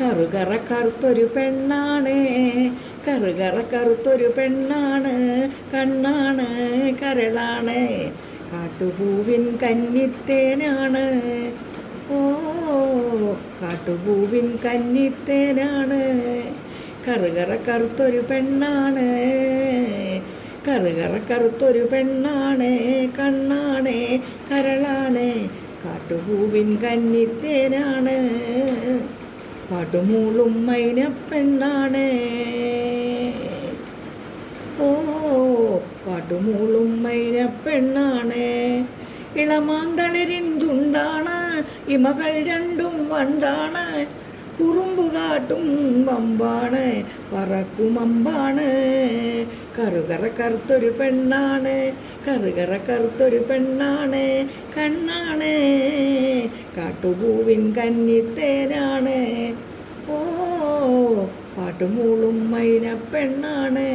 കറുകറ കറുത്തൊരു പെണ്ണാണ്. കറുകറ കറുത്തൊരു പെണ്ണാണ്. കണ്ണാണ് കരളാണ്. കാട്ടുപൂവിൻ കന്നിത്തേനാണ്. ഓ കാട്ടുപൂവിൻ കന്നിത്തേനാണ്. കറുകറ കറുത്തൊരു പെണ്ണാണ്. കറുകറ കറുത്തൊരു പെണ്ണാണ്. കണ്ണാണ് കരളാണ്. കാട്ടുപൂവിൻ കന്നിത്തേനാണ്. പാട്ടുമൂളും മൈനപ്പെണ്ണാണ് ഓ പാട്ടുമൂളും മൈനപ്പെണ്ണാണ് ഇളമാന്തളിരിൻ ചുണ്ടാണ് ഇമകൾ രണ്ടും വണ്ടാണ്. കുറുമ്പ് കാട്ടും വമ്പാണ് പറക്കും അമ്പാണ്. കറുകറ കറുത്തൊരു പെണ്ണാണ് കറുകറ കറുത്തൊരു പെണ്ണാണ് കണ്ണാണ്. കാട്ടുപൂവിൻ കന്നിത്തേനാണ് ഓ പാട്ടുമൂളും മൈന പെണ്ണാണ്